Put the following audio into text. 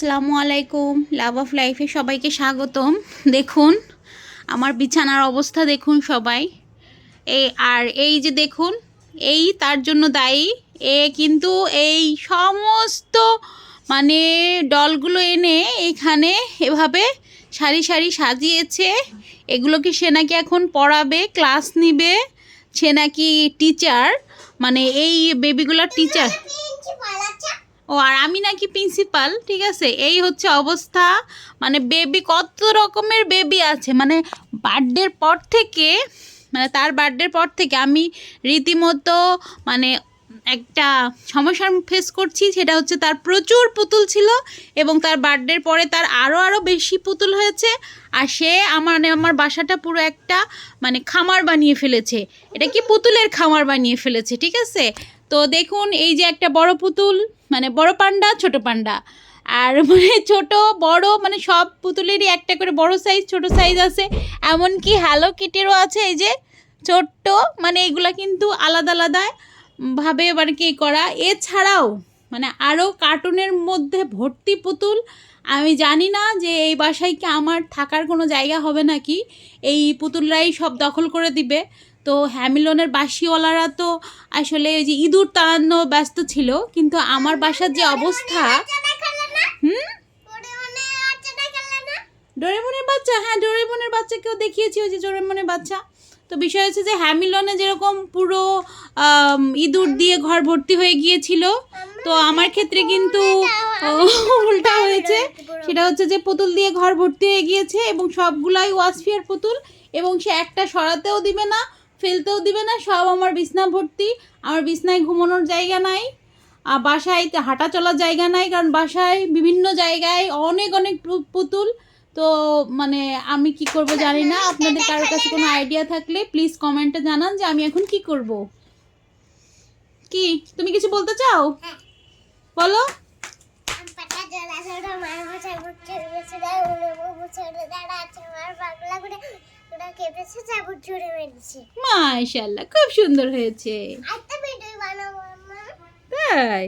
আসসালামু আলাইকুম love of লাইফে সবাইকে স্বাগতম। দেখুন, আমার বিছানার অবস্থা দেখুন সবাই। এই আর এই যে দেখুন, এই তার জন্য দায়ী। এ কিন্তু এই সমস্ত মানে ডলগুলো এনে এখানে এভাবে সারি সারি সাজিয়েছে। এগুলোকে সে নাকি এখন পড়াবে, ক্লাস নিবে। সে নাকি টিচার মানে এই বেবিগুলোর টিচার ও, আর আমি নাকি প্রিন্সিপাল ঠিক আছে? এই হচ্ছে অবস্থা। মানে বেবি কত রকমের বেবি আছে? মানে বার্থডের পর থেকে মানে তার বার্থডের পর থেকে আমি রীতিমতো মানে একটা সমস্যার ফেস করছি, সেটা হচ্ছে তার প্রচুর পুতুল ছিল এবং তার বার্থডের পরে তার আরও আরও বেশি পুতুল হয়েছে। আর সে আমার মানে আমার বাসাটা পুরো একটা মানে খামার বানিয়ে ফেলেছে। এটা কি পুতুলের খামার বানিয়ে ফেলেছে, ঠিক আছে? তো দেখুন, এই যে একটা বড় পুতুল মানে বড় পান্ডা, ছোট পান্ডা। আর মানে ছোট, বড় মানে সব পুতুলেরই একটা করে বড় সাইজ ছোট সাইজ আছে। এমনকি হ্যালো কিটেরও আছে, এই যে ছোট্ট মানে এগুলা কিন্তু আলাদা আলাদা। ভাবে মানে কি করা? এছাড়াও মানে আরও কার্টুনের মধ্যে ভর্তি পুতুল আমি জানি না যে এই বাসায় কি আমার থাকার কোনো জায়গা হবে নাকি। এই পুতুলরাই সব দখল করে দিবে। তো হ্যামিলনের বাসিওয়ালারা তো আসলে ওই যে ইঁদুর তাড়ানো ব্যস্ত ছিল কিন্তু আমার বাসার যে অবস্থা হুম? ডোরেমনের বাচ্চা? হ্যাঁ ডোরেমনের বাচ্চাকেও দেখিয়েছি ওই যে ডোরেমনের বাচ্চা। তো বিষয় হচ্ছে যে হ্যামিলনে যেরকম পুরো ইঁদুর দিয়ে ঘর ভর্তি হয়ে গিয়েছিল তো আমার ক্ষেত্রে কিন্তু উল্টা হয়েছে। সেটা হচ্ছে যে পুতুল দিয়ে ঘর ভর্তি হয়ে গিয়েছে এবং সবগুলাই ওয়াসফিয়ার পুতুল এবং সে একটা সরাতেও দিবে না ফেলতেও দিবে না সব আমার বিছনা ভর্তি। আমার বিছনায় ঘুমানোর জায়গা নাই আর বাসায় হাঁটা চলার জায়গা নাই কারণ বাসায় বিভিন্ন জায়গায় অনেক অনেক পুতুল তো মানে আমি কি করব জানি না। আপনাদের কারোর কাছে কোনো আইডিয়া থাকলে প্লিজ কমেন্টে জানান যে আমি এখন কি করব। কি? তুমি কিছু বলতে চাও? বলো। মাশাল্লাহ খুব সুন্দর হয়েছে। তাই?